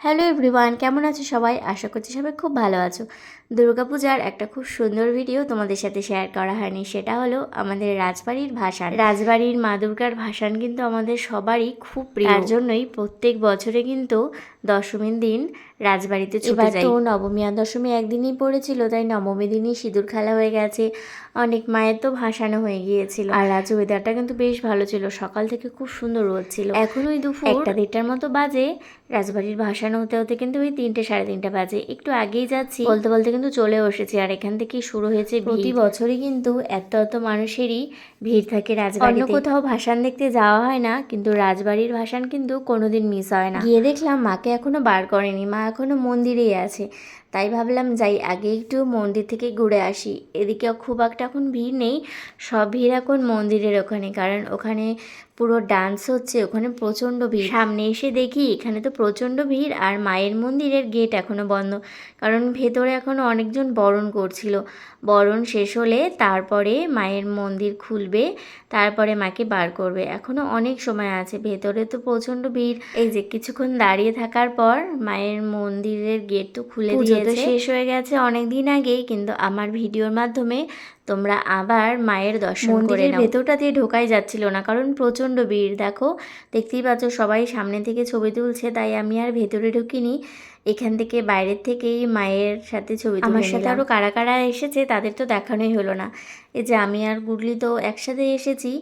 Hello everyone, কেমন আছো সবাই? আশা করছি সবাই খুব ভালো আছো। দুর্গাপূজার একটা খুব সুন্দর ভিডিও তোমাদের সাথে শেয়ার করা হয়নি, সেটা হলো আমাদের রাজবাড়ির ভাসান। রাজবাড়ির মা দুর্গার ভাসান কিন্তু আমাদের সবারই খুব প্রিয়। তার জন্যই প্রত্যেক বছরে কিন্তু দশমীর দিন রাজবাড়িতে ছুটে যাই। তো নবমী আর দশমী একদিনই পড়েছিল তাই নবমী দিনই সিঁদুর খেলা হয়ে গেছে। অনেক মায়ের তো ভাসানো হয়ে গিয়েছিল। আর আজ ওয়েদারটা কিন্তু বেশ ভালো ছিল সকাল থেকে খুব সুন্দর রোদ ছিল। এখন ওই দুপুর একটা দেড়টার মতো বাজে রাজবাড়ির ভাসানো হতে হতে কিন্তু ওই তিনটে সাড়ে তিনটে বাজে। একটু আগেই যাচ্ছি। বলতে বলতে কিন্তু চলেও এসেছি আর এখান থেকেই শুরু হয়েছে প্রতি বছরই কিন্তু এত এত মানুষেরই ভিড় থাকে রাজবাড়ি অন্য কোথাও ভাসান দেখতে যাওয়া হয় না কিন্তু রাজবাড়ির ভাসান কিন্তু কোনোদিন মিস হয় না। গিয়ে দেখলাম মাকে এখনও বার করেনি, মা এখনও মন্দিরেই আছে। তাই ভাবলাম যাই, আগে একটু মন্দির থেকে ঘুরে আসি। এদিকে খুব একটা এখন ভিড় নেই, সব ভিড় এখন মন্দিরের ওখানে, কারণ ওখানে পুরো ডান্স হচ্ছে ওখানে প্রচণ্ড ভিড়। সামনে এসে দেখি এখানে তো প্রচণ্ড ভিড় আর মায়ের মন্দিরের গেট এখনও বন্ধ। কারণ ভেতরে এখনও অনেকজন বরণ করছিল। বরণ শেষ হলে তারপরে মায়ের মন্দির খুলবে তারপরে মাকে বার করবে। এখনও অনেক সময় আছে ভেতরে তো প্রচণ্ড ভিড়। এই যে কিছুক্ষণ দাঁড়িয়ে থাকার পর মায়ের মন্দিরের গেট তো খুলে দিয়েছে। শেষ হয়ে গেছে অনেক দিন আগেই কিন্তু আমার ভিডিওর মাধ্যমে তোমরা আবার মায়ের দর্শন করে নাও। ভেতরটা দিয়ে ঢোকাই যাচ্ছিল না কারণ প্রচণ্ড ভিড়। দেখো দেখতেই পাচ্ছ সবাই সামনে থেকে ছবি তুলছে তাই আমি আর ভেতরে ঢুকিনি। এখান থেকে বাইরের থেকেই মায়ের সাথে ছবি আমার সাথে আরও কারা কারা এসেছে তাদের তো দেখানোই হলো না। এই যে আমি আর গুডলি তো একসাথে এসেছি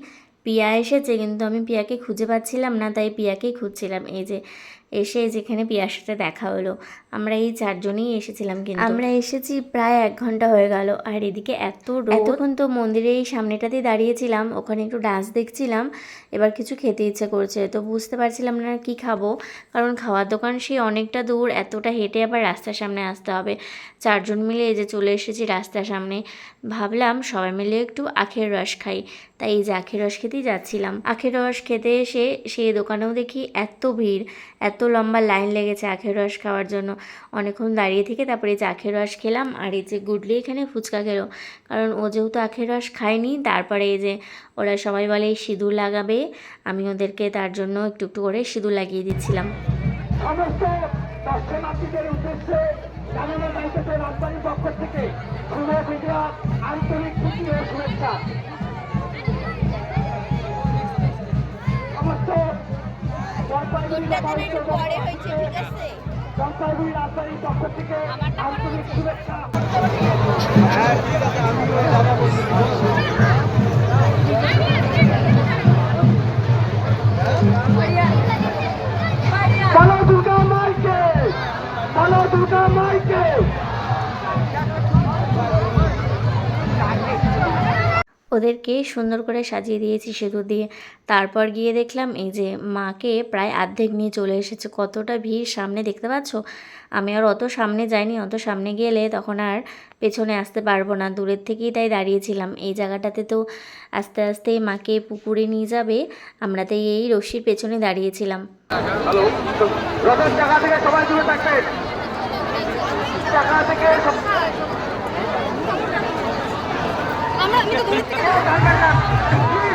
পিয়া এসেছে কিন্তু আমি পিয়াকে খুঁজে পাচ্ছিলাম না তাই পিয়াকেই খুঁজছিলাম। এই যে এসে যেখানে পিয়ার সাথে দেখা হলো। আমরা এই চারজনেই এসেছিলাম কিন্তু। আমরা এসেছি প্রায় এক ঘণ্টা হয়ে গেল। আর এদিকে এত এতক্ষণ তো মন্দিরে এই সামনেটাতেই দাঁড়িয়েছিলাম। ওখানে একটু ডান্স দেখছিলাম। এবার কিছু খেতে ইচ্ছে করছে। তো বুঝতে পারছিলাম না কি খাব। কারণ খাওয়ার দোকান সেই অনেকটা দূর। এতটা হেঁটে আবার রাস্তার সামনে আসতে হবে। চারজন মিলে এই যে চলে এসেছি রাস্তার সামনে। ভাবলাম সবাই মিলে একটু আখের রস খাই। তাই এই যে আখের রস খেতেই যাচ্ছিলাম। আখের রস খেতে এসে সেই দোকানেও দেখি এত ভিড় এত লম্বা লাইন লেগেছে আখের রস খাওয়ার জন্য। অনেকক্ষণ দাঁড়িয়ে থেকে তারপরে এই যে আখের রস খেলাম আর এই যে গুডলি এখানে ফুচকা খেলো। কারণ ও যেহেতু আখের রস খায়নি, তারপরে এই যে ওরা সবাই বলে সিঁদুর লাগাবে, আমি ওদেরকে তার জন্য একটু একটু করে সিঁদুর লাগিয়ে দিচ্ছিলাম। আন্তরিক প্রীতি ও শুভেচ্ছা। জলপাইগুড়ি একটু পরে হয়েছে ঠিক আছে? শুভেচ্ছা। দুর্গা মাইকে দুর্গা মাইকে। ওদেরকে সুন্দর করে সাজিয়ে দিয়েছি সিঁদুর দিয়ে। তারপর গিয়ে দেখলাম এই যে মাকে প্রায় অর্ধেক নিয়ে চলে এসেছে। কতটা ভিড় সামনে দেখতে পাচ্ছ? আমি আর অত সামনে যাইনি, অত সামনে গেলে তখন আর পেছনে আসতে পারব না। দূরের থেকেই তাই দাঁড়িয়েছিলাম। এই জায়গাটাতে তো আস্তে আস্তে মাকে পুকুরে নিয়ে যাবে, আমরা তাই এই রশির পেছনে দাঁড়িয়েছিলাম। 你的东西我端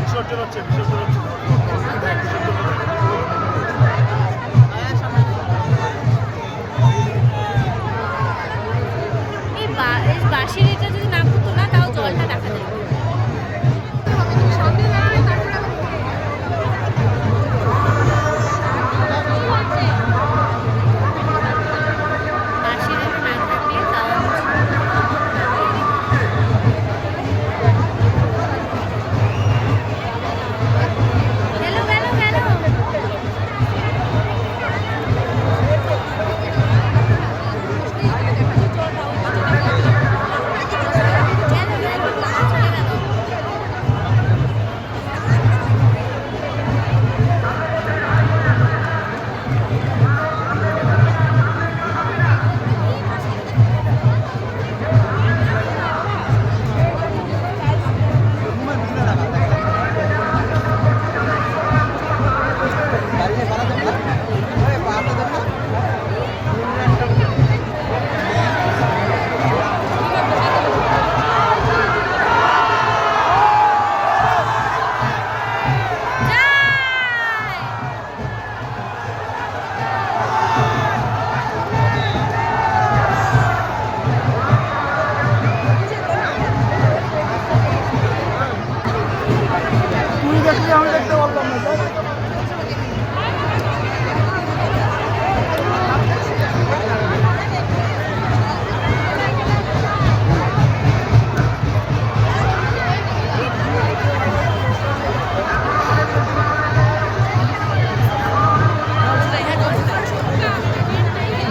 বিসর্জন হচ্ছে বিসর্জন হচ্ছে।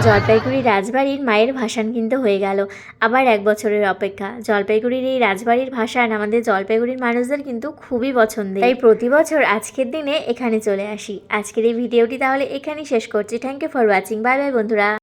জলপাইগুড়ি রাজবাড়ির মায়ের ভাসান কিন্তু হয়ে গেল। আবার এক বছরের অপেক্ষা। জলপাইগুড়ির এই রাজবাড়ির ভাসান আমাদের জলপাইগুড়ির মানুষদের কিন্তু খুবই পছন্দের। তাই প্রতি বছর আজকের দিনে এখানে চলে আসি। আজকের এই ভিডিওটি তাহলে এখানেই শেষ করছি। Thank you for watching bye bye বন্ধুরা।